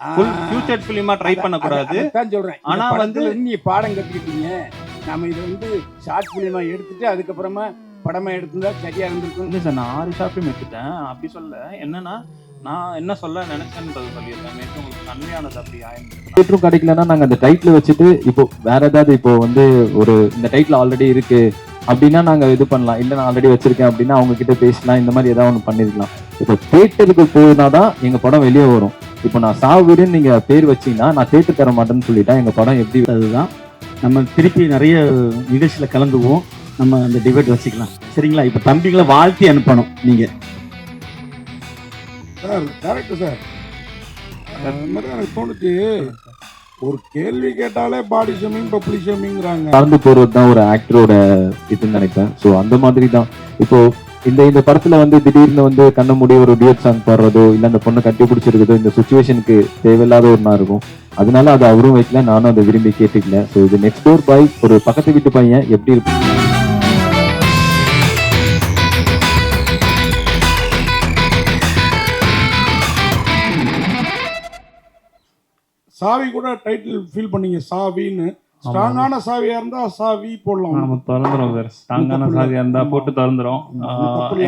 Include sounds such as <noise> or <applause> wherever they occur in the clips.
Full future ஃபிலிமா try பண்ண கூடாது தான் சொல்றேன். ஆனா வந்து- நீ பாடம் கத்துக்கிட்டீங்க. நாம இதை வந்து ஷார்ட் பிலிமா எடுத்துட்டு அதுக்கப்புறமா படமா எடுத்திருந்தா சரியா இருந்திருக்கும். இல்லை சார் நான் ஆறு ஷாப்லையும் எடுத்துட்டேன். அப்படி சொல்ல என்னன்னா நான் என்ன சொல்ல நினைச்சேன்றது சொல்லியிருக்கேன் மேற்கு உங்களுக்கு கம்மியானது அப்படி தேட்டரும் கிடைக்கலன்னா நாங்க அந்த டைட்டில் வச்சுட்டு இப்போ வேற ஏதாவது இப்போ வந்து ஒரு இந்த டைட்டில் ஆல்ரெடி இருக்கு. அப்படின்னா நாங்க இது பண்ணலாம். இல்ல நான் ஆல்ரெடி வச்சிருக்கேன் அப்படின்னா அவங்க கிட்ட பேசலாம் இந்த மாதிரி ஏதாவது ஒன்று பண்ணிருக்கலாம். இப்போ தேட்டருக்கு போனாதான் எங்க படம் வெளியே வரும். இப்போ நான் சாவு வீடுன்னு நீங்க பேர் வச்சீங்கன்னா நான் தேட்டர் தர மாட்டேன்னு சொல்லிட்டா எங்க படம் எப்படி அதுதான். நம்ம திருப்பி நிறைய நிகழ்ச்சியில் கலந்துக்குவோம். நம்ம அந்த டிபேட் வச்சுக்கலாம். சரிங்களா? இப்போ தம்பிகளை வாழ்த்தி அனுப்பணும் நீங்க. Sir correct sir. அது மாதிரி எனக்கு தோணுச்சு ஒரு கேள்வி கேட்டாலே பாடி ஷேமிங் பப்ளிக் ஷேமிங்கிறாங்க கலந்து போறது தான் ஒரு ஆக்டரோட இதுன்னு நினைப்பேன். ஸோ அந்த மாதிரி தான் இப்போ இந்த இந்த படத்துல வந்து திடீர்னு வந்து கண்ண மூடி ஒரு டியூட் சாங் பாடுறதோ இல்ல அந்த பொண்ணை கட்டி பிடிச்சிருக்கதோ இந்த சுச்சுவேஷனுக்கு தேவையில்லாத ஒன்றா இருக்கும். அதனால அதை அவரும் வைக்கல நானும் அதை விரும்பி கேட்டுக்கல. ஸோ இது நெக்ஸ்ட் டோர் பாய் ஒரு பக்கத்து வீட்டு பையன் எப்படி இருக்கும் சாவி கூட டைட்டில் ஃபீல் பண்ணீங்க சாவின்னு. ஸ்ட்ராங்கான சாவியா இருந்தா சாவி போடலாம். நம்ம திறந்துரும் சார். ஸ்ட்ராங்கான. சாதியா இருந்தா. போட்டு திறந்துரும்.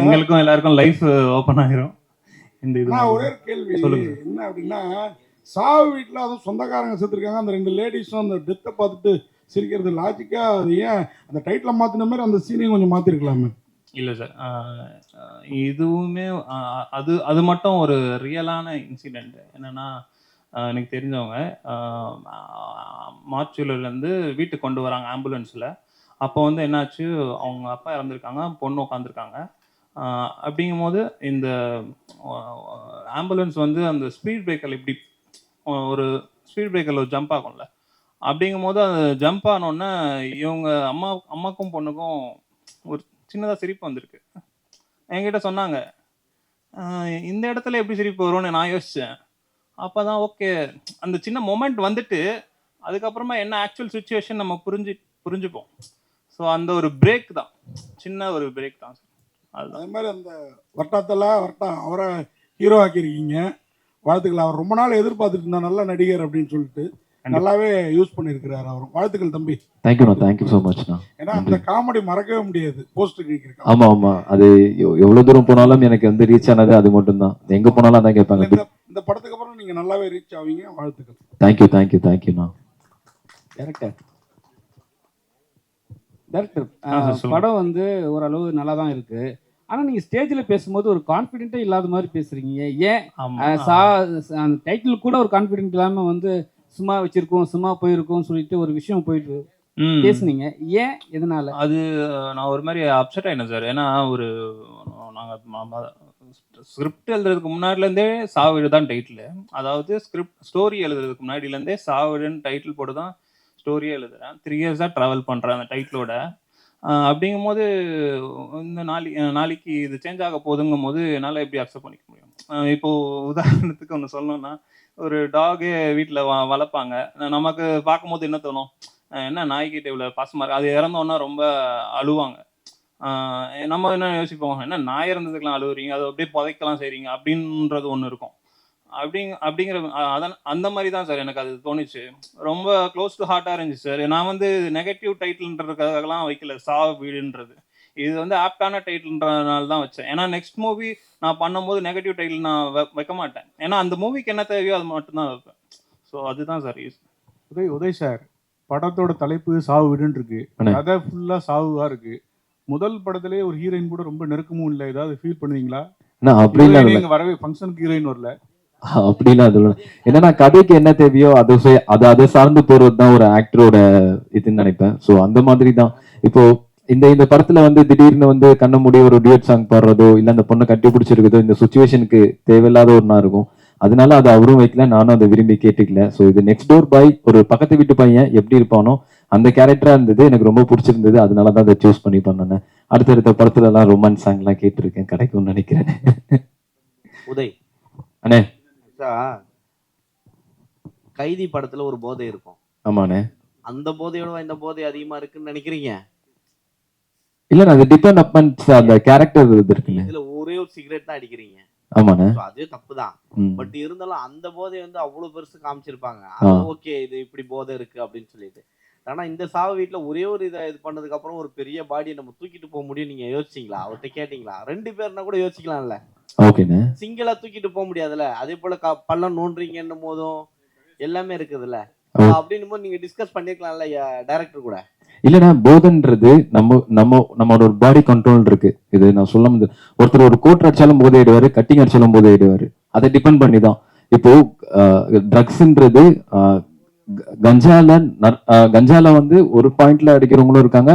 எங்களுக்கும் எல்லாருக்கும் லைஃப் ஓப்பன் ஆயிரும். இந்த இது ஒரே கேள்வி. சொல்லுங்க. என்ன அப்படின்னா சாவு வீட்டில் அதுவும் சொந்தக்காரங்க செத்துருக்காங்க. அந்த ரெண்டு லேடிஸும் அந்த டெத்தை பார்த்துட்டு சிரிக்கிறது லாஜிக்கா அது ஏன்? அந்த டைட்டில் மாத்தின மாதிரி அந்த சீனையும் கொஞ்சம் மாத்திருக்கலாமே. இல்லை சார். இதுவுமே அது அது மட்டும் ஒரு ரியலான இன்சிடெண்ட் என்னன்னா எனக்கு தெரிஞ்சவங்க மாச்சூலர்லேருந்து வீட்டுக்கு கொண்டு வராங்க ஆம்புலன்ஸில். அப்போ வந்து என்னாச்சு அவங்க அப்பா இறந்துருக்காங்க பொண்ணு உட்காந்துருக்காங்க அப்படிங்கும்போது இந்த ஆம்புலன்ஸ் வந்து அந்த ஸ்பீட் பிரேக்கர் இப்படி ஒரு ஸ்பீட் பிரேக்கரில் ஒரு ஜம்ப் ஆகும்ல. அப்படிங்கும்போது அது ஜம்ப் ஆனோடனே இவங்க அம்மா அம்மாக்கும் பொண்ணுக்கும் ஒரு சின்னதாக சிரிப்பு வந்திருக்கு. என்கிட்ட சொன்னாங்க இந்த இடத்துல எப்படி சிரிப்பு வரும்னு நான் யோசித்தேன் அப்போ தான் ஓகே அந்த சின்ன மொமெண்ட் வந்துட்டு அதுக்கப்புறமா என்ன ஆக்சுவல் சுச்சுவேஷன் நம்ம புரிஞ்சு புரிஞ்சுப்போம். ஸோ அந்த ஒரு பிரேக் தான். சின்ன ஒரு பிரேக் தான். அது அதே மாதிரி அந்த வட்டாத்தில் வட்டம் அவரை ஹீரோ ஆக்கியிருக்கீங்க. வாழ்த்துக்கள். அவர் ரொம்ப நாள் எதிர்பார்த்துட்டு இருந்தா நல்ல நடிகர் அப்படின்னு சொல்லிட்டு. நல்லாவே யூஸ் பண்ணியிருக்கிறார் அவரும். வாழ்த்துக்கள் தம்பி. தேங்க்யூண்ணா தேங்க்யூ ஸோ மச்ண்ணா ஏன்னா அந்த காமெடி மறக்கவே முடியாது. போஸ்ட் கேட்கிறேன் ஆமா ஆமா. அது எவ்- எவ்வளவு தூரம் போனாலும் எனக்கு வந்து ரீச் ஆனது அது மட்டும்தான். எங்க போனாலும் அதான் கேட்பாங்க. இந்த படத்துக்கு அப்புறம் நீங்க நல்லாவே ரீச் ஆவீங்க. வாழ்த்துக்கள். தேங்க்யூ தேங்க்யூ தேங்க்யூண்ணா டேரக்டர் டேரக்டர். படம் வந்து ஓரளவு நல்லா தான் இருக்கு. ஆனா நீங்க ஸ்டேஜ்ல பேசும்போது ஒரு கான்ஃபிடென்ட்டே இல்லாத மாதிரி பேசுறீங்க. ஏன்? சா அந்த டைட்டில் கூட ஒரு கான்ஃபிடென்ட் இல்லாம வந்து சும்மா வச்சிருக்கோம் சும்மா போயிருக்கோம் சொல்லிட்டு ஒரு விஷயம் போயிட்டு. பேசுனீங்க. ஏன் எதனால? அது நான் ஒரு மாதிரி அப்செட் ஆயினேன் சார் ஏன்னா ஒரு நாங்கள் ஸ்கிரிப்ட் எழுதுறதுக்கு முன்னாடிலேருந்தே சாவிடு தான் டைட்டில் அதாவது ஸ்கிரிப்ட் ஸ்டோரி எழுதுறதுக்கு முன்னாடிலேருந்தே சாவிடுன்னு டைட்டில் போட்டு தான் ஸ்டோரியே எழுதுறேன். த்ரீ இயர்ஸாக ட்ராவல் பண்ணுறேன் அந்த டைட்டிலோட அப்படிங்கும்போது இந்த நாளை நாளைக்கு இது சேஞ்ச் ஆக போகுதுங்கும் போது என்னால் எப்படி அக்செப்ட் பண்ணிக்க முடியும்? அஹ் இப்போ உதாரணத்துக்கு ஒன்று சொல்லணும்னா ஒரு டாகே வீட்டில் வ வளர்ப்பாங்க. நமக்கு பார்க்கும்போது என்ன தோணும்? என்ன நாய்க்கிட்ட இவ்வளோ பாசமாக இருக்கு? அது இறந்தோன்னா ரொம்ப அழுவாங்க. நம்ம என்ன யோசிப்போம்? என்ன நாய் இறந்ததுக்கெல்லாம் அழுவுறீங்க? அதை அப்படியே புதைக்கலாம் செய்கிறீங்க அப்படின்றது ஒன்று இருக்கும். அப்படிங்க அப்படிங்கிற அதான் அந்த மாதிரி தான் சார் எனக்கு அது தோணுச்சு. ரொம்ப க்ளோஸ் டு ஹார்ட்டாக இருந்துச்சு சார். நான் வந்து நெகட்டிவ் டைட்டில்ன்றதுக்காகலாம் வைக்கல. சா வீடுன்றது. இது வந்து ஆப்டான டைட்டில்ன்றதுனால தான் வச்சேன். ஏன்னா நெக்ஸ்ட் மூவி நான் பண்ணும்போது நெகட்டிவ் டைட்டில் நான் வ- வைக்க மாட்டேன். ஏன்னா அந்த மூவிக்கு என்ன தேவையோ அது மட்டும்தான் வைப்பேன். ஸோ அதுதான் sir use Uday Uday sir படத்தோட தலைப்பு சாவு வீடுன்னு இருக்கு. கதை ஃபுல்லா சாவுவா இருக்கு. முதல் படத்திலே ஒரு ஹீரோயின் கூட ரொம்ப நெருக்கமும் இல்லை. ஏதாவது ஃபீல் பண்ணுவீங்களா? இங்க வரவே ஃபங்க்ஷனுக்கு ஹீரோயின் வரல. அப்படிலாம் அது. என்னன்னா கதைக்கு என்ன தேவையோ அது அதை சார்ந்து போறது தான் ஒரு ஆக்டரோட இதுன்னு நினைப்பேன். ஸோ அந்த மாதிரி தான் இப்போ இந்த இந்த படத்துல வந்து திடீர்னு வந்து கண்ண மூடி ஒரு டியூட் சாங் பாடுறதோ இல்ல அந்த பொண்ணை கட்டி பிடிச்சிருக்கதோ இந்த சுச்சுவேஷனுக்கு தேவையில்லாத ஒன்றா இருக்கும். அதனால அதை அவரும் வைக்கல நானும் அதை விரும்பி கேட்டுக்கல. ஸோ இது நெக்ஸ்ட் டோர் பாய் ஒரு பக்கத்து வீட்டு பையன் எப்படி இருப்பானோ அந்த கேரக்டரா இருந்தது எனக்கு ரொம்ப பிடிச்சிருந்தது. அதனால தான் அதை சூஸ் பண்ணி பண்ணேன். அடுத்தடுத்த படத்துல எல்லாம் ரொமான்ஸ் சாங் எல்லாம் கேட்டிருக்கேன். கிடைக்கும்னு நினைக்கிறேன். உதய். அண்ணே. கைதி படத்துல ஒரு போதை இருக்கும். ஆமாண்ணே. அந்த போதையோட இந்த போதை அதிகமா இருக்குன்னு நினைக்கிறீங்க? இல்ல அது டிபெண்ட் அப்பன் அந்த கேரக்டர் இது இருக்குல்ல இதுல ஒரே ஒரு சிகரெட் தான் அடிக்கிறீங்க. So, அது தப்பு தான். பட் இருந்தாலும் அந்த போதை வந்து அவ்வளவு பெருசு காமிச்சிருப்பாங்க. ஓகே இது இப்படி போதை இருக்கு அப்படின்னு சொல்லிட்டு. ஆனா இந்த சாவு வீட்ல ஒரே ஒரு இதை இது பண்ணதுக்கு அப்புறம் ஒரு பெரிய பாடியை நம்ம தூக்கிட்டு போக முடியும் நீங்க யோசிச்சீங்களா? அவர்கிட்ட கேட்டீங்களா? ரெண்டு பேர்னா கூட யோசிக்கலாம்ல. சிங்கிளா தூக்கிட்டு போக முடியாதுல்ல. அதே போல க- பள்ளம் நோண்டுறீங்கன்னும் போதும் எல்லாமே இருக்குதுல்ல. அப்படின்னும் போது நீங்க டிஸ்கஸ் பண்ணிருக்கலாம்ல டைரக்டர் கூட. இல்லைன்னா போதைன்றது நம்ம நம்ம நம்மளோட ஒரு பாடி கண்ட்ரோல் இருக்கு. இது நான் சொல்ல முடியாது ஒருத்தர் ஒரு கோட் அடிச்சாலும் போதை ஆயிடுவாரு கட்டிங் அடிச்சாலும் போதை ஆயிடுவாரு அதை டிபெண்ட் பண்ணி தான் இப்போ ட்ரக்ஸ்ன்றது கஞ்சால கஞ்சால வந்து ஒரு பாயிண்ட்ல அடிக்கிறவங்களும் இருக்காங்க.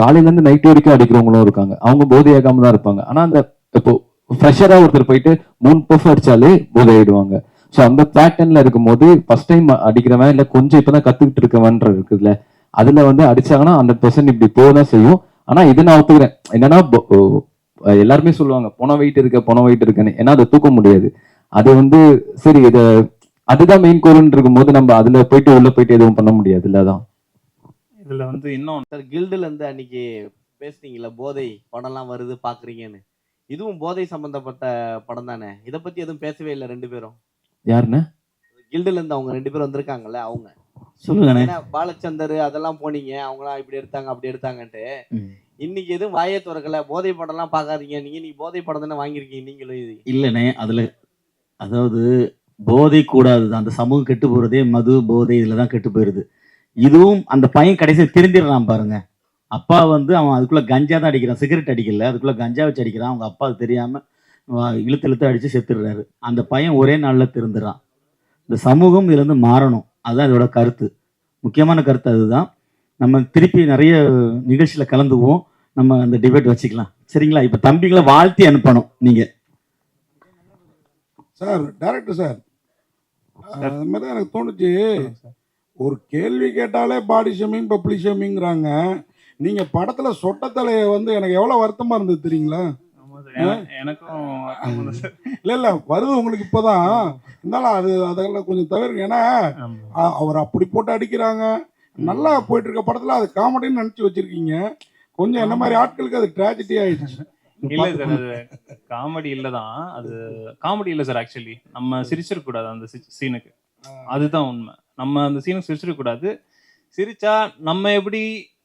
காலையில இருந்து நைட் வரைக்கும் அடிக்கிறவங்களும் இருக்காங்க. அவங்க போதையாகாம தான் இருப்பாங்க. ஆனா அந்த இப்போ ஃப்ரெஷரா ஒருத்தர் போயிட்டு மூணு பஃப் அடிச்சாலே போதை ஆயிடுவாங்க ஸோ அந்த பேட்டர்ன்ல இருக்கும்போது ஃபர்ஸ்ட் டைம் அடிக்கிறவன் இல்ல கொஞ்சம் இப்பதான் கத்துக்கிட்டு இருக்கவன்ற இருக்குதுல்ல அதுல வந்து அடிச்சாங்கன்னா ஹண்ட்ரட் பர்சன்ட் இப்படி போகதான் செய்யும். ஆனா இதை நான் ஒத்துக்கிறேன். என்னன்னா எல்லாருமே சொல்லுவாங்க பொண வெயிட் இருக்க பொண வெயிட் இருக்குன்னு. ஏன்னா அதை தூக்க முடியாது. அது வந்து சரி இத அதுதான் மெயின் கோர்னு இருக்கும்போது நம்ம அதுல போயிட்டு உள்ள போயிட்டு எதுவும் பண்ண முடியாது இல்லதான் இதுல வந்து இன்னும் சார் கில்டுல இருந்து அன்னைக்கு பேசுனீங்கல்ல போதை படம்லாம் வருது பாக்குறீங்கன்னு. இதுவும் போதை சம்பந்தப்பட்ட படம் தானே? இதை பத்தி எதுவும் பேசவே இல்லை ரெண்டு பேரும். யாருன்னு? கில்டுல இருந்து அவங்க ரெண்டு பேரும் வந்திருக்காங்கல்ல அவங்க. சொல்லுங்கண்ணே. பாலச்சந்தர் அதெல்லாம் போனீங்க அவங்களாம் இப்படி எடுத்தாங்க அப்படி எடுத்தாங்கன்ட்டு. இன்னைக்கு எதுவும் வாயே திறக்கல போதை படம்லாம் பார்க்காதீங்க நீங்க நீ போதை படம் தானே வாங்கியிருக்கீங்க நீங்களும் இது. இல்லைண்ணே அதுல அதாவது போதை கூடாது அந்த சமூகம் கெட்டு போறதே மது போதை இதுல தான் கெட்டு போயிருது. இதுவும் அந்த பையன் கடைசியில் திருந்திடலாம் பாருங்க. அப்பா வந்து அவன் அதுக்குள்ள கஞ்சா தான் அடிக்கிறான் சிகரெட் அடிக்கல. அதுக்குள்ள கஞ்சா வச்சு அடிக்கிறான். அவங்க அப்பா அது தெரியாம வா- இழுத்து இழுத்து அடிச்சு செத்துடுறாரு. அந்த பையன் ஒரே நாள்ல திருந்துறான். இந்த சமூகம் இதுல இருந்து மாறணும். அதுதான் இதோட கருத்து. முக்கியமான கருத்து அதுதான். நம்ம திருப்பி நிறைய நிகழ்ச்சியில கலந்துக்குவோம். நம்ம அந்த டிபேட் வச்சுக்கலாம். சரிங்களா? இப்ப தம்பிகளை வாழ்த்தி அனுப்பணும் நீங்க. Sir director sir. அது மாதிரி தான் எனக்கு தோணுச்சு. ஒரு கேள்வி கேட்டாலே பாடி ஷேமிங் பப்ளிக் ஷேமிங்கிறாங்க நீங்க படத்துல சொட்டத்தலைய வந்து எனக்கு எவ்வளவு வருத்தமா இருந்தது தெரியுங்களா? எனக்கும். இல்ல இல்ல வருது உங்களுக்கு இப்பதான். இருந்தாலும் அது அதெல்லாம் கொஞ்சம் தவிர ஏன்னா அவர் அப்படி போட்டு அடிக்கிறாங்க. நல்லா போயிட்டு இருக்க படத்துல அது காமெடின்னு நினைச்சு வச்சிருக்கீங்க. கொஞ்சம் என்ன மாதிரி ஆட்களுக்கு அது ட்ராஜடி ஆயிடுச்சு. <laughs> இல்ல சார் அது காமெடி இல்லதான் அது காமெடி இல்ல சார் ஆக்சுவலி நம்ம சிரிச்சிட கூடாது அந்த சீனுக்கு அதுதான் உண்மை. நம்ம அந்த சீனுக்கு சிரிச்சிட கூடாது சிரிச்சா நம்ம எப்படி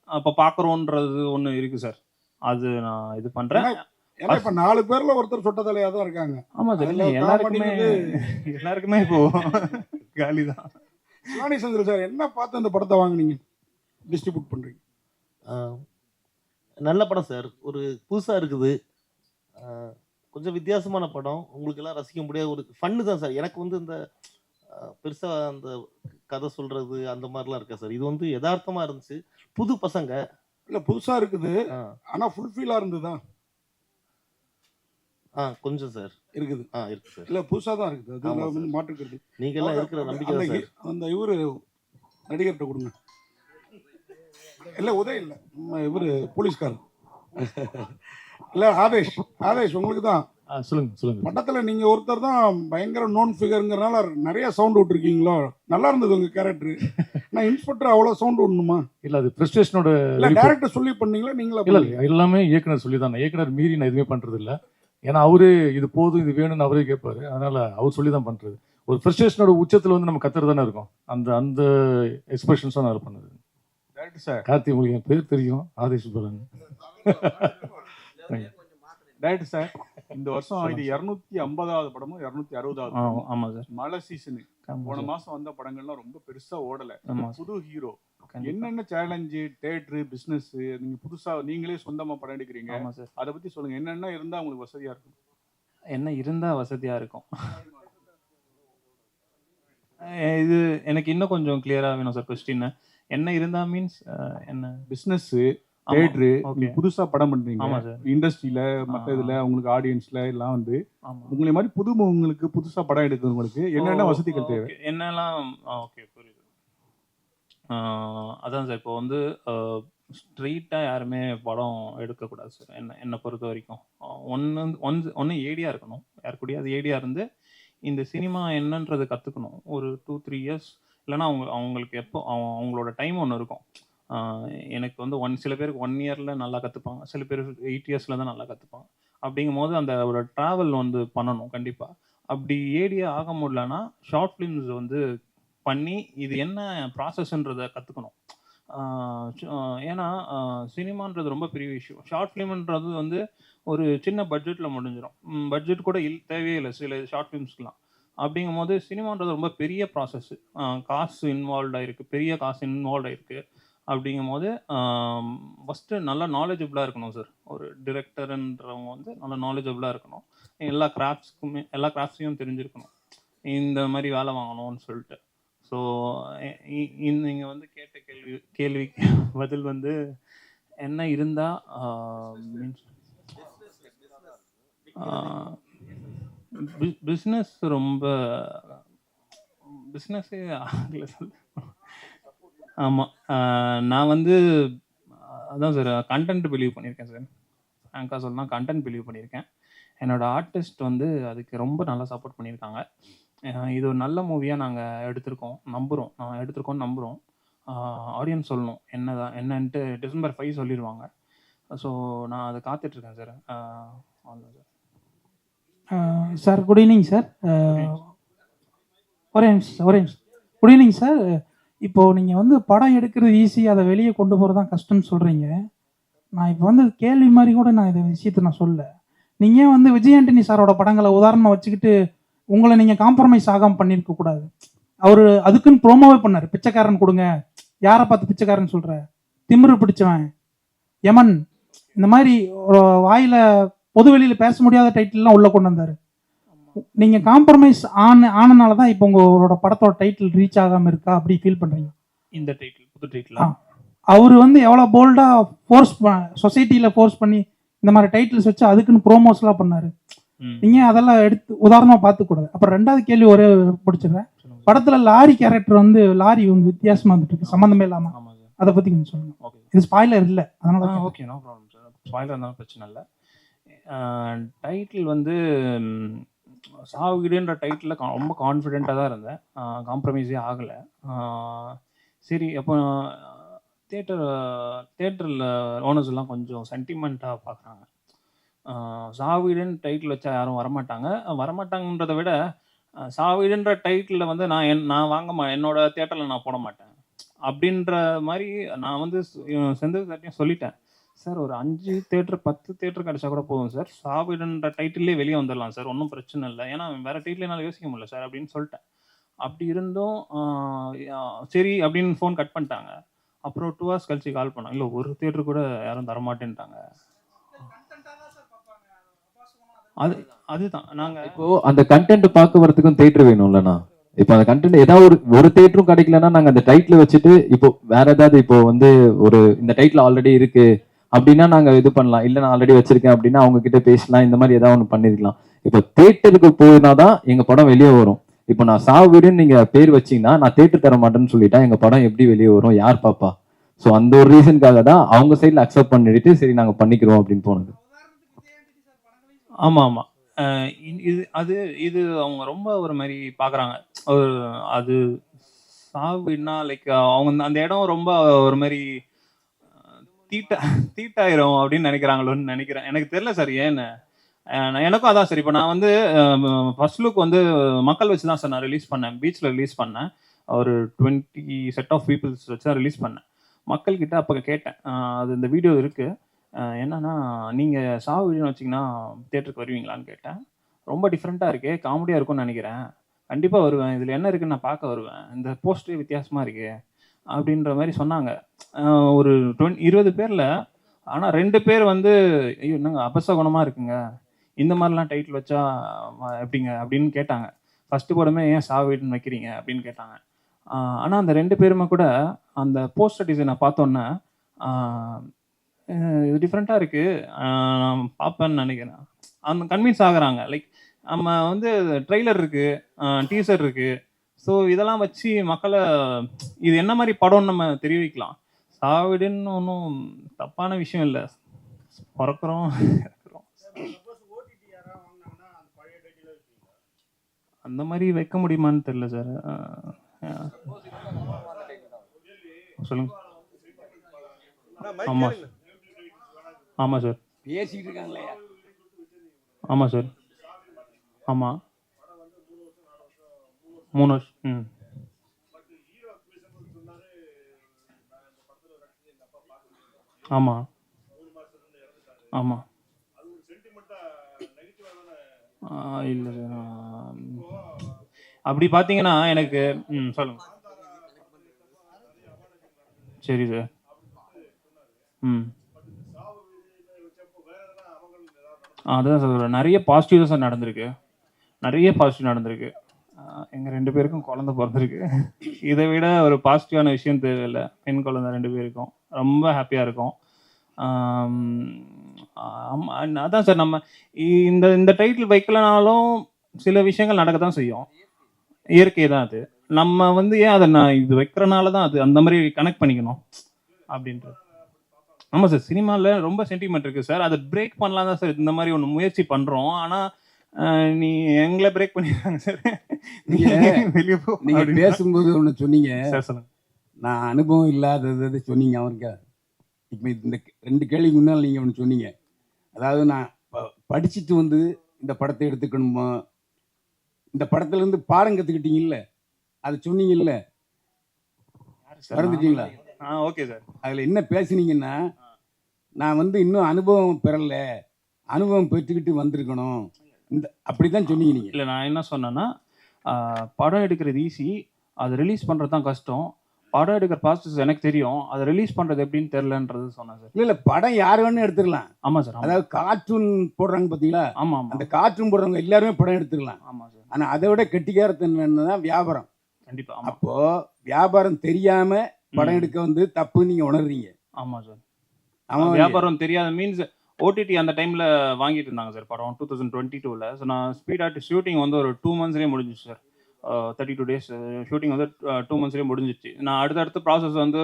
அப்ப பாக்குறோன்றது ஒண்ணு இருக்கு சார். அது நான் இது பண்றேன். ஏன்னா இப்ப நாலு பேர்ல ஒருத்தர் சொட்டத்தலையா தான் இருக்காங்க. ஆமா அதுல எல்லாருக்குமே எல்லாருக்குமே இப்போ காலிதான். சிவானி சந்திர சார் என்ன பார்த்து அந்த படத்தை வாங்குனீங்க? டிஸ்ட்ரிபியூட் பண்றீங்க. நல்ல படம் சார். ஒரு புதுசாக இருக்குது. கொஞ்சம் வித்தியாசமான படம். உங்களுக்கு எல்லாம் ரசிக்க முடியாத ஒரு ஃபன்னு தான் சார். எனக்கு வந்து இந்த பெருசாக அந்த கதை சொல்கிறது அந்த மாதிரிலாம் இருக்கா சார்? இது வந்து யதார்த்தமாக இருந்துச்சு. புது பசங்க. இல்ல புதுசா இருக்குது. ஆஹ் ஆனா ஃபுல்ஃபில்லா இருந்ததா? ஆ கொஞ்சம் சார். இருக்குது. ஆ இருக்கு சார். இல்ல புதுசா தான் இருக்குது. ஆமா அதுல சார். வந்து மாற்றுக்கிறது. நீங்க எல்லாம் இருக்கிற நம்பிக்கை தான் சார். அந்த இவரு நடிகர்கிட்ட கொடுங்க. இல்ல உதய் இல்ல. நம்ம இவரு போலீஸ்காரர். இல்ல ஆதேஷ். ஆதேஷ் உங்களுக்கு தான். சொல்லுங்க சொல்லுங்க. படத்துல நீங்க ஒருத்தர் தான் பயங்கர நோன் ஃபிகருங்கிறனால நிறைய சவுண்ட் விட்டுருக்கீங்களோ? நல்லா இருந்தது உங்க கேரக்டர் நான் இன்ஸ்பெக்டர் அவ்வளவு சவுண்ட் விடணுமா? இல்ல அது பிரஸ்டேஷனோட இல்ல டேரக்டர் சொல்லி பண்ணீங்களா? நீங்களா இல்ல எல்லாமே இயக்குனர் சொல்லி தான். இயக்குனர் மீறி நான் எதுவுமே பண்றது இல்ல ஏன்னா அவரு இது போதும் இது வேணும்னு அவரே கேட்பாரு. அதனால அவர் சொல்லி தான் பண்றது. ஒரு ஃப்ரஸ்ட்ரேஷனோட உச்சத்துல வந்து நம்ம கத்துறது தானே இருக்கும். அந்த அந்த எக்ஸ்பிரஷன்ஸ் தான் நான் பண்ணது. டேரக்டர் சார் கார்த்தி உங்களுக்கு என் பேர் தெரியும். ஆதேஷ் பலன். டேரக்டர் சார் இந்த வருஷம் இது இருநூத்தி ஐம்பதாவது படமும் இருநூத்தி அறுபதாவது ஆ, படமும். ஆமா சார் மழை சீசனு போன. மாசம் வந்த படங்கள்லாம் ரொம்ப பெருசா ஓடல. புது ஹீரோ. என்னென்ன சேலஞ்சு தேட்டரு பிசினஸ் நீங்க புதுசா நீங்களே சொந்தமா படம் எடுக்கிறீங்க ஆமா சார். அதை பத்தி சொல்லுங்க. என்னென்ன இருந்தா உங்களுக்கு வசதியா இருக்கும்? என்ன இருந்தா வசதியா இருக்கும்? இது எனக்கு இன்னும் கொஞ்சம் கிளியரா வேணும் சார் கொஸ்டின் என்ன இருந்தா மீன்ஸ் என்ன? Theatre okay. புதுசா படம் பண்றீங்க. ஆமா சார். இண்டஸ்ட்ரியில மத்த ஆ. இதுல உங்களுக்கு ஆடியன்ஸ்ல எல்லாம் வந்து உங்களை மாதிரி புது உங்களுக்கு புதுசா படம் எடுக்கிறவங்களுக்கு என்னென்ன வசதிகள் தேவை. என்னெல்லாம் ஓகே. அதான் சார். இப்போ வந்து ஸ்ட்ரீட்டாக யாருமே படம் எடுக்கக்கூடாது சார். என்ன என்னை பொறுத்த வரைக்கும். ஒன்று ஒன் ஒன்று ஏடியாக இருக்கணும். யாருக்கூடிய அது ஏடியாக இருந்து இந்த சினிமா என்னன்றதை கற்றுக்கணும் ஒரு டூ த்ரீ இயர்ஸ் இல்லைன்னா அவங்க அவங்களுக்கு எப்போ அவங்க அவங்களோட டைம் ஒன்று இருக்கும். எனக்கு வந்து ஒன் சில பேருக்கு ஒன் இயரில் நல்லா கற்றுப்பாங்க சில பேர் எயிட் இயர்ஸில் தான் நல்லா கற்றுப்பாங்க அப்படிங்கும் போது அந்த ஒரு ட்ராவல் வந்து பண்ணணும் கண்டிப்பாக அப்படி ஏடியா ஆக முடியலன்னா ஷார்ட் ஃபிலிம்ஸ் வந்து பண்ணி இது என்ன ப்ராசஸ்ன்றதை கற்றுக்கணும் ஏன்னா சினிமான்றது ரொம்ப பெரிய விஷயம். ஷார்ட் ஃபிலிம்ன்றது வந்து ஒரு சின்ன பட்ஜெட்டில் முடிஞ்சிடும் பட்ஜெட் கூட இல் தேவையே இல்லை சில ஷார்ட் ஃபிலிம்ஸ்க்குலாம் அப்படிங்கும் போது சினிமான்றது ரொம்ப பெரிய ப்ராசஸ் காசு இன்வால்வ் ஆகிருக்கு பெரிய காசு இன்வால்வ் ஆகிருக்கு அப்படிங்கும் போது ஃபஸ்ட்டு நல்லா நாலேஜபிளாக இருக்கணும் சார் ஒரு டிரெக்டருன்றவங்க வந்து நல்லா நாலேஜபிளாக இருக்கணும். எல்லா கிராஃப்ட்ஸ்க்குமே எல்லா கிராஃப்ட்ஸையும் தெரிஞ்சிருக்கணும். இந்த மாதிரி வேலை வாங்கணும்னு சொல்லிட்டு. ஸோ நீங்கள் வந்து கேட்ட கேள்வி கேள்விக்கு <laughs> பதில் வந்து என்ன இருந்தால் மீன்ஸ் பிஸ்னஸ் ரொம்ப பிஸ்னஸே ஆகல சார் ஆமாம் நான் வந்து அதான் சார் கண்டென்ட் பிலீவ் பண்ணியிருக்கேன் சார் ஃப்ராங்காக சொல்லலாம் கண்டென்ட் பிலீவ் பண்ணியிருக்கேன் என்னோடய ஆர்டிஸ்ட் வந்து அதுக்கு ரொம்ப நல்லா சப்போர்ட் பண்ணியிருக்காங்க இது ஒரு நல்ல மூவியாக நாங்கள் எடுத்திருக்கோம். நம்புகிறோம் நான் எடுத்திருக்கோம் நம்புகிறோம் ஆடியன்ஸ் சொல்லணும். என்னதான் என்னன்ட்டு டிசம்பர் ஃபைவ் சொல்லிடுவாங்க ஸோ நான் அதை காத்துட்ருக்கேன் sir sir sir good evening sir ஒரே நிமிஷம் ஒரே நிமிஷம். குட் ஈவினிங் சார் இப்போது நீங்கள் வந்து படம் எடுக்கிறது ஈஸி அதை வெளியே கொண்டு போகிறது தான் கஷ்டம்னு சொல்கிறீங்க நான் இப்போ வந்து கேள்வி மாதிரி கூட நான் இதை விஷயத்தை நான் சொல்ல நீங்கள் வந்து விஜய் ஆண்டனி சாரோட படங்களை உதாரணம் வச்சுக்கிட்டு உங்களை நீங்கள் காம்ப்ரமைஸ் ஆகாமல் பண்ணியிருக்க கூடாது. அவர் அதுக்குன்னு ப்ரோமோவே பண்ணார். பிச்சைக்காரன் கொடுங்க. யாரை பார்த்து பிச்சைக்காரன் சொல்கிற திமிரு பிடிச்சவன். யமன் இந்த மாதிரி வாயில் பொது வெளியில் பேச முடியாத டைட்டில்லாம் உள்ளே கொண்டு வந்தார். நீங்கள் காம்ப்ரமைஸ் ஆன ஆனனால தான் இப்போ உங்களோட படத்தோட டைட்டில் ரீச் ஆகாமல் இருக்கா? அப்படி ஃபீல் பண்ணுறீங்க இந்த டைட்டில் புது டைட்டில். அவர் வந்து எவ்வளோ போல்டாக ஃபோர்ஸ் சொசைட்டியில் ஃபோர்ஸ் பண்ணி இந்த மாதிரி டைட்டில்ஸ் வச்சு அதுக்குன்னு ப்ரோமோஸ்லாம் பண்ணாரு. ம். நீங்கள் அதெல்லாம் எடுத்து உதாரணமாக பார்த்துக்கூடாது அப்புறம் ரெண்டாவது கேள்வி ஒரே பிடிச்சிடுறேன். சொல்லுங்க. படத்தில் லாரி கேரக்டர் வந்து லாரி வந்து வித்தியாசமாக வந்துட்டு இருக்கு. சம்மந்தமே சார் அதை பற்றி கொஞ்சம் சொல்லுங்கள் ஓகே. இது ஸ்பாய்லர் இல்லை. அதனால. Okay no problem sir spoiler இருந்தாலும் பிரச்சனை இல்லை. டைட்டில் வந்து சாவுகிடுன்ற டைட்டில் ரொம்ப கான்ஃபிடென்ட்டாக தான் இருந்தேன். காம்ப்ரமைஸே ஆகலை. சரி அப்போ தேட்டர் தேட்டரில் ஓனர்ஸ் எல்லாம் கொஞ்சம் சென்டிமெண்ட்டாக பார்க்குறாங்க சாவிடுன்னு டைட்டில் வச்சா யாரும் வரமாட்டாங்க. வரமாட்டாங்கன்றதை விட சாவிடுன்ற டைட்டிலில் வந்து நான் என் நான் வாங்க மா என்னோட தேட்டரில் நான் போட மாட்டேன். அப்படின்ற மாதிரி நான் வந்து ச- செந்தில் சொல்லிட்டேன். சார் ஒரு அஞ்சு தேட்டர் பத்து தேட்டர் கிடச்சா கூட போதும் சார். சாவிடுன்ற டைட்டிலே வெளியே வந்துடலாம் சார். ஒன்றும் பிரச்சனை இல்லை. ஏன்னா வேற டைட்டில் என்னால் யோசிக்க முடியல சார் அப்படின்னு சொல்லிட்டேன். அப்படி இருந்தும் சரி அப்படின்னு ஃபோன் கட் பண்ணிட்டாங்க. அப்புறம் டூ ஹவர்ஸ் கழிச்சு கால் பண்ணாங்க இல்லை ஒரு தேட்டர் கூட யாரும் தரமாட்டேன்ட்டாங்க. அது அதுதான். நாங்கள் இப்போ அந்த கண்டென்ட் பார்க்க வரதுக்கும் தேட்டர் வேணும்லண்ணா இப்போ அந்த கண்டென்ட் ஏதாவது ஒரு ஒரு தேட்டரும் கிடைக்கலன்னா நாங்க அந்த டைட்டில் வச்சுட்டு இப்போ வேற ஏதாவது இப்போ வந்து ஒரு இந்த டைட்டில் ஆல்ரெடி இருக்கு அப்படின்னா நாங்க இது பண்ணலாம். இல்ல நான் ஆல்ரெடி வச்சிருக்கேன் அப்படின்னா அவங்க கிட்ட பேசலாம். இந்த மாதிரி ஏதாவது ஒன்று பண்ணிருக்கலாம். இப்போ தேட்டருக்கு போனாதான் எங்க படம் வெளியே வரும். இப்போ நான் சாவு வீடுன்னு நீங்க பேர் வச்சீங்கன்னா நான் தேட்டர் தர மாட்டேன்னு சொல்லிட்டா எங்க படம் எப்படி வெளியே வரும்? யார் பாப்பா? ஸோ அந்த ஒரு ரீசனுக்காக தான் அவங்க சைடில் அக்செப்ட் பண்ணிட்டு சரி நாங்கள் பண்ணிக்கிறோம் அப்படின்னு போனது. ஆமாம் ஆமாம் இது அது இது அவங்க ரொம்ப ஒரு மாதிரி பார்க்குறாங்க ஒரு அது சாவுன்னா லைக் அவங்க அந்த- அந்த இடம் ரொம்ப ஒரு மாதிரி தீட்டா தீட்ட தீட்டாயிரும் அப்படின்னு நினைக்கிறாங்களோன்னு நினைக்கிறேன். எனக்கு தெரியல சார் ஏன்னு. எனக்கும் அதான் சார். இப்போ நான் வந்து ஃபர்ஸ்ட் லுக் வந்து மக்கள் வச்சு தான் சார் நான் ரிலீஸ் பண்ணேன். பீச்சில் ரிலீஸ் பண்ணேன். ஒரு டுவெண்ட்டி செட் ஆஃப் பீப்புள்ஸ் வச்சு தான் ரிலீஸ் பண்ணேன். மக்கள்கிட்ட அப்போ கேட்டேன். அது இந்த வீடியோ இருக்குது என்னன்னா நீங்கள் சாவு வீடியோன்னு வச்சிங்கன்னா தேட்டருக்கு வருவீங்களான்னு கேட்டேன். ரொம்ப டிஃப்ரெண்ட்டாக இருக்கே காமெடியாக இருக்கும்னு நினைக்கிறேன். கண்டிப்பாக வருவேன். இதில் என்ன இருக்குன்னு நான் பார்க்க வருவேன். இந்த போஸ்டரே வித்தியாசமாக இருக்கே அப்படின்ற மாதிரி சொன்னாங்க. ஒரு டுவெண்ட் இருபது பேரில் ஆனால் ரெண்டு பேர் வந்து ஐயோ என்னங்க அபசகுணமாக இருக்குங்க. இந்த மாதிரிலாம் டைட்டில் வச்சா எப்படிங்க? அப்படின்னு கேட்டாங்க. ஃபஸ்ட்டு படமே ஏன் சாவு வீடுன்னு வைக்கிறீங்க? அப்படின்னு கேட்டாங்க. ஆனால் அந்த ரெண்டு பேருமே கூட அந்த போஸ்டர் டிசைனை பார்த்தோன்னே இது டிஃப்ரெண்ட்டாக இருக்குது நான் பார்ப்பேன்னு நினைக்கிறேன். அந்த கன்வின்ஸ் ஆகுறாங்க. லைக் நம்ம வந்து ட்ரெய்லர் இருக்குது டீசர் இருக்குது ஸோ இதெல்லாம் வச்சு மக்களை இது என்ன மாதிரி படம்னு நம்ம தெரிவிக்கலாம். சாவிடுன்னு ஒன்றும் தப்பான விஷயம் இல்லை. பிறக்கிறோம். அந்த மாதிரி வைக்க முடியுமான்னு தெரியல சார் சொல்லுங்க. ஆமாம் ஆமாம் சார். பேசிக்கிட்டு இருக்காங்களே ஆமாம் சார். ஆமாம் மூணு வருஷம் ம். ஆமாம் ஆமாம் இல்லை சார் அப்படி பார்த்தீங்கன்னா எனக்கு ம் சொல்லுங்க. சரி சார். ம். அதுதான் சார் நிறைய பாசிட்டிவ் சார் நடந்திருக்கு. நிறைய பாசிட்டிவ் நடந்திருக்கு. எங்கள் ரெண்டு பேருக்கும் குழந்த பிறந்திருக்கு. இதை விட ஒரு பாசிட்டிவான விஷயம் தேவையில்லை. பெண் குழந்த ரெண்டு பேருக்கும். ரொம்ப ஹாப்பியாக இருக்கும். அதான் சார் நம்ம இந்த இந்த டைட்டில் வைக்கலனாலும் சில விஷயங்கள் நடக்க தான் செய்யும். இயற்கை தான் அது. நம்ம வந்து ஏன் அதை நான் இது வைக்கிறனால தான் அது அந்த மாதிரி கனெக்ட் பண்ணிக்கணும். அப்படின்றது. ஆமாம் சார் சினிமாவில் ரொம்ப சென்டிமெண்ட் இருக்குது சார். அதை பிரேக் பண்ணலாம் தான் சார் இந்த மாதிரி ஒன்று முயற்சி பண்ணுறோம் ஆனால் நீ எங்களை பிரேக் பண்ணிடுறாங்க சார். நீங்க- வெளியே போ நீங்க அப்படின்னா. பேசும்போது ஒண்ணு சொன்னீங்க. சார் சொல்லுங்க. நான் அனுபவம் இல்லாதது சொன்னீங்க அவருக்கு? இப்போ இந்த ரெண்டு கேள்விக்கு முன்னால் நீங்கள் ஒன்று சொன்னீங்க. அதாவது நான் படிச்சுட்டு வந்து இந்த படத்தை எடுத்துக்கணுமா? இந்த படத்துல இருந்து பாடம் கற்றுக்கிட்டீங்கல்ல அது சொன்னீங்கல்ல? மறந்துட்டீங்களா? ஆ ஓகே சார். அதில் என்ன பேசுனீங்கன்னா நான் வந்து இன்னும் அனுபவம் பெறல. அனுபவம் பெற்றுக்கிட்டு வந்திருக்கணும். இந்த அப்படி தான் சொன்னீங்க நீங்கள் இல்லை நான் என்ன சொன்னேன்னா படம் எடுக்கிறது ஈஸி அதை ரிலீஸ் பண்ணுறது தான் கஷ்டம். படம் எடுக்கிற ப்ராசஸ் எனக்கு தெரியும். அதை ரிலீஸ் பண்ணுறது எப்படின்னு தெரிலன்றது சொன்னேன் சார். இல்லை இல்லை படம் யார் வேணும் எடுத்துக்கலாம். ஆமாம் சார் அதாவது கார்ட்டூன் போடுறாங்க பார்த்தீங்களா ஆமாம் ஆமாம் அந்த கார்ட்டூன் போடுறவங்க எல்லாருமே படம் எடுத்துக்கலாம். ஆமாம் சார். ஆனால் அதை விட கெட்டிக்காரத்தன்மை தான் வியாபாரம். கண்டிப்பாக ஆமாம் அப்போ வியாபாரம் தெரியாம படம். எடுக்க வந்து தப்பு நீங்க உணர்றீங்க. ஆமாம் சார். அவன் வியாபாரம் தெரியாத மீன்ஸ் ஓடிடி அந்த டைமில் வாங்கிட்டு இருந்தாங்க சார் படம் டூ தௌசண்ட் டுவெண்ட்டி டூவில் ஸோ நான் ஸ்பீடாக ஷூட்டிங் வந்து ஒரு டூ மந்த்ஸ்லேயே முடிஞ்சிச்சு sir thirty two days shooting வந்து டூ மந்த்ஸ்லேயே முடிஞ்சிச்சு. நான் அடுத்தடுத்த ப்ராசஸ் வந்து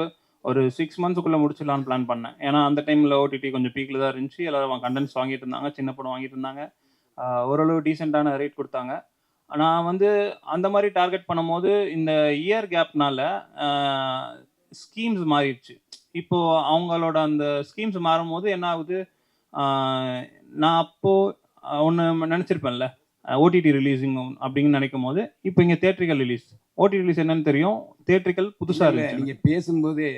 ஒரு சிக்ஸ் மந்த்ஸுக்குள்ளே முடிச்சிடலான்னு பிளான் பண்ணேன். ஏன்னா அந்த டைமில் ஓடிடி கொஞ்சம் பீக்கில் தான் இருந்துச்சு. எல்லாரும் கண்டென்ட்ஸ் வாங்கிட்டு இருந்தாங்க சின்ன படம் வாங்கிட்டு இருந்தாங்க. ஓரளவு டீசெண்டான ரேட் கொடுத்தாங்க. நான் வந்து அந்த மாதிரி டார்கெட் பண்ணும்போது இந்த இயர் கேப்னால ஸ்கீம்ஸ் மாறிடுச்சு. இப்போ அவங்களோட அந்த ஸ்கீம்ஸ் மாறும்போது என்ன ஆகுது? நான் அப்போ ஒன்று நினச்சிருப்பேன்ல. ஓடிடி ரிலீஸிங் அப்படின்னு நினைக்கும் போது இப்போ இங்கே தேட்ரிக்கல் ரிலீஸ் ஓடிடி ரிலீஸ் என்னன்னு தெரியும்? தேட்ரிக்கல் புதுசாக இல்ல, இருந்துச்சு. நீங்க பேசும்போதே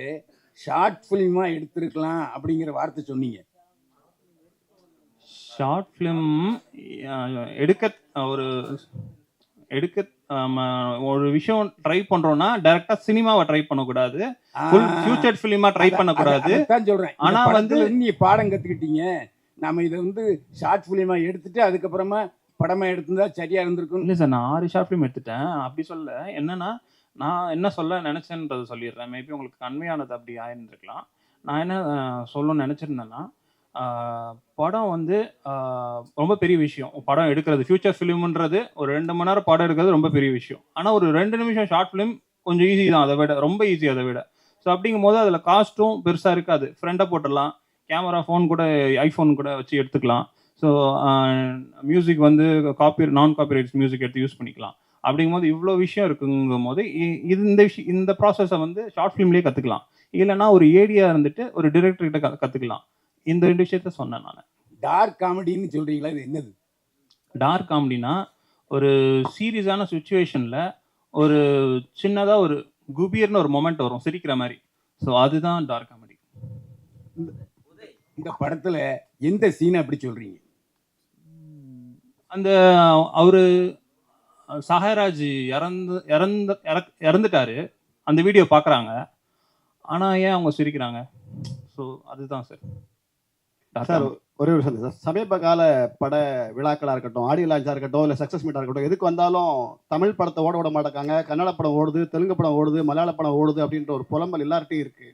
ஷார்ட் ஃபிலிமா எடுத்திருக்கலாம் அப்படிங்கிற வார்த்தை சொன்னீங்க. ஷார்ட் ஃபிலிம் எடுக்க ஒரு எடுக்க ஒரு விஷயம் ட்ரை பண்றோம்னா டைரக்டா சினிமாவை ட்ரை பண்ணக்கூடாது. ஃபுல் ஃபியூச்சர் ஃபிலிமா ட்ரை பண்ணக்கூடாது. சொல்றேன். ஆனா வந்து- நீ பாடம் கத்துக்கிட்டீங்க. நாம இதை வந்து ஷார்ட் ஃபிலிமா எடுத்துட்டு அதுக்கப்புறமா படமா எடுத்திருந்தா சரியா இருந்திருக்கும் இல்லை சார் நான் ஆறு ஷார்ட் ஃபிலிம் எடுத்துட்டேன். அப்படி சொல்ல என்னன்னா நான் என்ன சொல்ல நினைச்சேன்றதை சொல்லிடுறேன். மேபி உங்களுக்கு கன்மையானது அப்படி ஆயிருந்திருக்கலாம். நான் என்ன சொல்லணும்னு நினச்சிருந்தேன்னா படம் வந்து ரொம்ப பெரிய விஷயம். படம் எடுக்கிறது ஃபியூச்சர் ஃபிலிம்ன்றது ஒரு ரெண்டு மணி நேரம் படம் எடுக்கிறது ரொம்ப பெரிய விஷயம். ஆனால் ஒரு ரெண்டு நிமிஷம் ஷார்ட் ஃபிலிம் கொஞ்சம் ஈஸி தான் அதை விட. ரொம்ப ஈஸி அதை விட. ஸோ அப்படிங்கும் போது அதில் காஸ்ட்டும் பெருசாக இருக்காது. ஃப்ரெண்டை போட்டுடலாம். கேமரா ஃபோன் கூட ஐஃபோன் கூட வச்சு எடுத்துக்கலாம். ஸோ மியூசிக் வந்து காப்பி நான் காப்பிரைட்ஸ் மியூசிக் எடுத்து யூஸ் பண்ணிக்கலாம். அப்படிங்கும்போது இவ்வளோ விஷயம் இருக்குங்கும் போது இது இந்த விஷயம் இந்த ப்ராசஸை வந்து ஷார்ட் ஃபிலிம்லேயே கற்றுக்கலாம் இல்லைன்னா ஒரு ஏடியா இருந்துட்டு ஒரு டிரெக்டர்கிட்ட க- கற்றுக்கலாம் இந்த ரெண்டு விஷயத்த சொன்னேன் நான். டார்க் காமெடின்னு சொல்றீங்களா? இது என்னது? டார்க் காமெடினா ஒரு சீரியஸான சுச்சுவேஷனில் ஒரு சின்னதாக ஒரு குபீர்னு ஒரு மொமெண்ட் வரும் சிரிக்கிற மாதிரி. ஸோ அதுதான் டார்க் காமெடி இந்த படத்துல எந்த சீனை அப்படி சொல்றீங்க? அந்த அவரு சஹராஜ் இறந்து இறந்து இறக்- இறந்துட்டாரு. அந்த வீடியோ பார்க்குறாங்க ஆனால் ஏன் அவங்க சிரிக்கிறாங்க? ஸோ அதுதான் சார் சார் ஒரே ஒரு சார். சமீப கால பட விழாக்களாக இருக்கட்டும் ஆடியோ லான்ச்சாக இருக்கட்டும் இல்லை சக்ஸஸ் மீட்டாக இருக்கட்டும் எதுக்கு வந்தாலும் தமிழ் படத்தை ஓட விட மாட்டாங்க கன்னட படம் ஓடுது தெலுங்கு படம் ஓடுது மலையாள படம் ஓடுது அப்படின்ற ஒரு புலம்பல் எல்லார்ட்டையும் இருக்கு.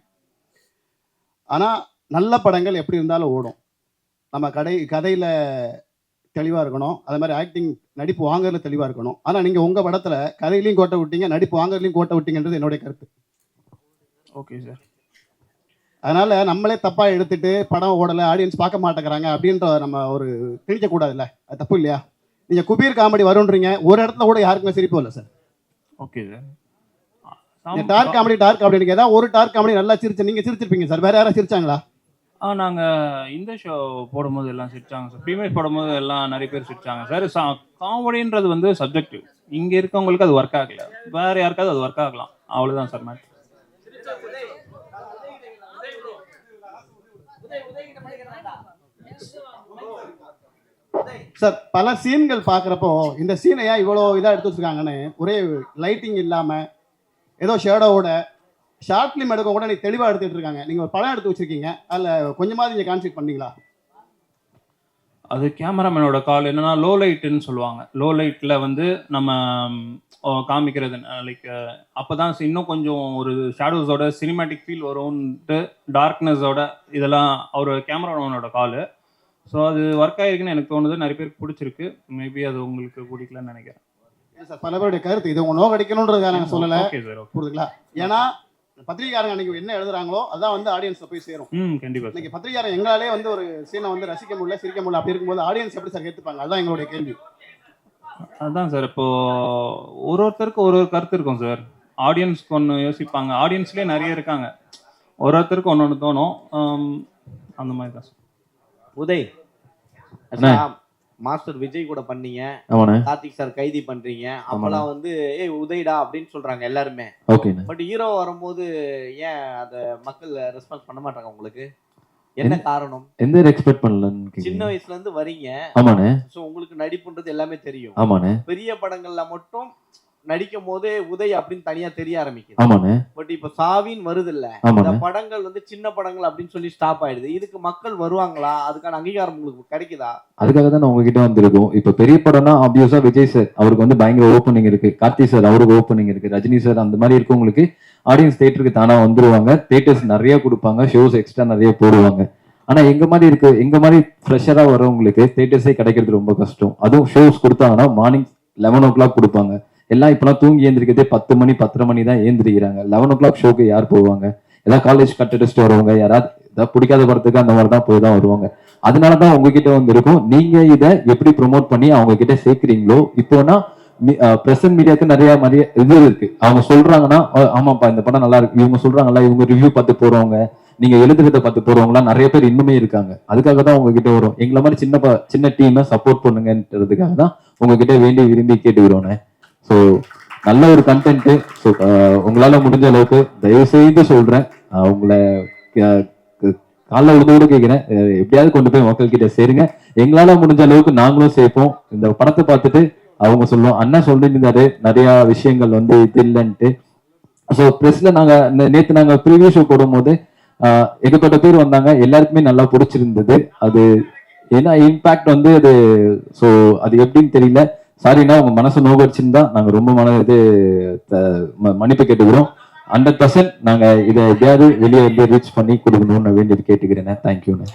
ஆனால் நல்ல படங்கள் எப்படி இருந்தாலும் ஓடும். நம்ம கடை கதையில் தெளிவாக இருக்கணும். அதே மாதிரி ஆக்டிங் நடிப்பு வாங்குறதுல தெளிவாக இருக்கணும். ஆனால் நீங்கள் உங்கள் படத்தில் கதையிலையும் கோட்டை விட்டீங்க நடிப்பு வாங்குறதுலையும் கோட்டை விட்டீங்கன்றது என்னுடைய கருத்து. Okay sir. அதனால நம்மளே தப்பா எடுத்துட்டு படம் ஓடல ஆடியன்ஸ் பார்க்க மாட்டேங்கிறாங்க அப்படின்ற நம்ம ஒரு திணிக்க கூடாதுல்ல அது தப்பு இல்லையா? நீங்க குபீர் காமெடி வரும்ன்றீங்க. ஒரு இடத்துல கூட யாருக்குமே சிரிப்பு இல்லை sir okay sir dark comedy dark comedy ஏதாவது ஒரு டார்க் காமெடி நல்லா சிரிச்சு நீங்க சிரிச்சிருப்பீங்க சார் வேற யாராவது சிரிச்சாங்களா? ஆ நாங்கள் இந்த ஷோ போடும்போது எல்லாம் சிரிச்சாங்க சார் ப்ரீமியர் போடும்போது எல்லாம் நிறைய பேர் சிரிச்சாங்க சார் சா காமெடின்றது வந்து சப்ஜெக்டிவ் இங்கே இருக்கவங்களுக்கு அது ஒர்க் ஆகல. வேற யாருக்காவது அது ஒர்க் ஆகலாம். அவ்வளோதான் சார் மேட்ச் சார் பல சீன்கள் பார்க்குறப்போ இந்த சீனை ஏன் இவ்வளோ இதாக எடுத்து வச்சிருக்காங்கன்னு ஒரே லைட்டிங் இல்லாமல் ஏதோ ஷேடோவோட ஷார்ட் ஃபிலிம் எடுக்க கூட நீ தெளிவாக எடுத்துகிட்டு இருக்காங்க. நீங்கள் ஒரு படம் எடுத்து வச்சிருக்கீங்க. அதில் கொஞ்சமாவது நீங்கள் கான்செப்ட் பண்ணீங்களா? அது கேமராமேனோட கால் என்னென்னா லோ லைட்டுன்னு சொல்லுவாங்க. லோ லைட்டில் வந்து நம்ம காமிக்கிறது லைக் அப்போ தான் இன்னும் கொஞ்சம் ஒரு ஷேடோஸோட சினிமேட்டிக் ஃபீல் வரும்ன்ட்டு டார்க்னஸோட இதெல்லாம் அவர் கேமராமேனோட கால் ஸோ அது ஒர்க் ஆகிருக்குன்னு எனக்கு தோணுது. நிறைய பேருக்கு பிடிச்சிருக்கு. மேபி அது உங்களுக்கு பிடிக்கலன்னு நினைக்கிறேன். சார் பல பேருடைய கருத்து இது உங்க நோக்கடிக்கணுன்றதுக்காக நாங்கள் சொல்லலை. ஓகே சார் புரியுதுங்களா? ஏன்னா பத்திரிகையாரங்க அன்னைக்கு என்ன எழுதுறாங்களோ அதான் வந்து ஆடியன்ஸில் போய் சேரும். ம் கண்டிப்பாக இன்னைக்கு பத்திரிகையாரங்க எங்களாலே வந்து ஒரு சீனை வந்து ரசிக்க முடியல சிரிக்க முடியல அப்படி இருக்கும்போது ஆடியன்ஸ் எப்படி சார் ஏற்றுப்பாங்க அதுதான் எங்களுடைய கேள்வி. அதான் சார் இப்போ ஒரு ஒருத்தருக்கு ஒரு ஒரு கருத்து இருக்கும் சார் ஆடியன்ஸ்க்கு ஒன்று யோசிப்பாங்க. ஆடியன்ஸ்லேயே நிறைய இருக்காங்க. ஒரு ஒருத்தருக்கு ஒன்று ஒன்று தோணும். அந்த மாதிரி தான் சார் உதய். மாஸ்டர் விஜய் கூட பண்ணீங்க. கார்த்திக் சார் கைதி பண்றீங்க. அப்பெல்லாம் வந்து ஏய் உதய்டா அப்படின்னு சொல்றாங்க எல்லாருமே. பட் ஹீரோ வரும்போது ஏன் அத மக்கள் ரெஸ்பான்ஸ் பண்ண மாட்டாங்க உங்களுக்கு? என்ன காரணம்? எந்த எக்ஸ்பெக்ட் பண்ணலன்னு சின்ன வயசுல இருந்து வரீங்க. ஆமாண்ணே. சோ உங்களுக்கு நடிப்புன்றது எல்லாமே தெரியும். ஆமாண்ணே. பெரிய படங்கள்ல மட்டும் நடிக்கும் போதே உதய் அப்படின்னு தனியா தெரிய ஆரம்பிக்குது. ஆமாண்ணே பட் இப்ப சாவின் வருது இல்ல இந்த படங்கள் வந்து சின்ன படங்கள் அப்படின்னு சொல்லி ஸ்டாப் ஆயிடுது. இதுக்கு மக்கள் வருவாங்களா? அதுக்கான அங்கீகாரம் உங்களுக்கு கிடைக்குதா? அதுக்காக தான் உங்ககிட்ட வந்திருக்கோம். இப்போ பெரிய படம்னா ஆப்வியஸா விஜய் சார் அவருக்கு வந்து பயங்கர ஓப்பனிங் இருக்கு. கார்த்தி சார் அவருக்கு ஓப்பனிங் இருக்கு. ரஜினி சார் அந்த மாதிரி இருக்கவங்களுக்கு ஆடியன்ஸ் தேட்டருக்கு தானா வந்துருவாங்க. தேட்டர்ஸ் நிறைய கொடுப்பாங்க. ஷோஸ் எக்ஸ்ட்ரா நிறைய போடுவாங்க. ஆனா எங்க மாதிரி இருக்கு? எங்க மாதிரி ஃப்ரெஷரா வரவங்களுக்கு தேட்டர்ஸே கிடைக்கிறது ரொம்ப கஷ்டம். அதுவும் ஷோஸ் கொடுத்தாங்கன்னா மார்னிங் லெவன் ஓ கிளாக் கொடுப்பாங்க. எல்லாம் இப்பெல்லாம் தூங்கி ஏந்திரிக்கிறதே பத்து மணி பத்தரை மணி தான் ஏந்திரிக்கிறாங்க லெவன் ஓ கிளாக் ஷோக்கு யார் போவாங்க? ஏதாவது காலேஜ் கட் அடிச்சுட்டு வருவாங்க. யாராவது ஏதாவது பிடிக்காத படத்துக்கு அந்த மாதிரி தான் போய் தான் வருவாங்க. அதனால தான் உங்ககிட்ட வந்திருக்கும். நீங்க இதை எப்படி ப்ரோமோட் பண்ணி அவங்க கிட்ட சேர்க்குறீங்களோ இப்போனா பிரசன்ட் மீடியாவுக்கு நிறைய நிறைய இது இருக்கு. அவங்க சொல்றாங்கன்னா ஆமாப்பா இந்த படம் நல்லா இருக்கு. இவங்க சொல்றாங்கல்ல இவங்க ரிவ்யூ பார்த்து போறவங்க நீங்க எழுதுறத பார்த்து போறவங்கலாம் நிறைய பேர் இன்னுமே இருக்காங்க. அதுக்காக தான் உங்ககிட்ட வரும். எங்களை மாதிரி சின்ன ப- சின்ன டீமை சப்போர்ட் பண்ணுங்கன்றதுக்காக தான் உங்ககிட்ட வேண்டி விரும்பி கேட்டுக்கிறோண்ணே ஸோ நல்ல ஒரு கண்டென்ட்டு ஸோ உங்களால் முடிஞ்ச அளவுக்கு தயவு செய்து சொல்கிறேன் உங்களை காலைல விழுந்து கூட கேட்குறேன் எப்படியாவது கொண்டு போய் மக்கள் கிட்ட சேருங்க. எங்களால் முடிஞ்ச அளவுக்கு நாங்களும் சேர்ப்போம் இந்த படத்தை பார்த்துட்டு அவங்க சொல்லுவோம் அண்ணா சொல்லியிருந்தாரு நிறையா விஷயங்கள் வந்து இது இல்லைன்ட்டு. ஸோ ப்ரெஸ்ல நாங்கள் நேற்று நாங்கள் ப்ரீவியூ ஷோ போடும்போது ஆஹ், ஏகப்பட்ட பேர் வந்தாங்க. எல்லாருக்குமே நல்லா பிடிச்சிருந்தது. அது ஏன்னா இம்பேக்ட் வந்து அது ஸோ அது எப்படின்னு தெரியல. சாரிண்ணா உங்க மனசு நோகடிச்சிருந்தா நாங்க ரொம்ப மன இது த- ம- மன்னிப்பு கேட்டுக்கிறோம். ஹண்ட்ரட் பர்சன்ட் நாங்க இதை எப்படியாவது வெளியே வந்து ரீச் பண்ணி கொடுக்கணும்னு வேண்டியது கேட்டுக்கிறேன் தேங்க்யூண்ணே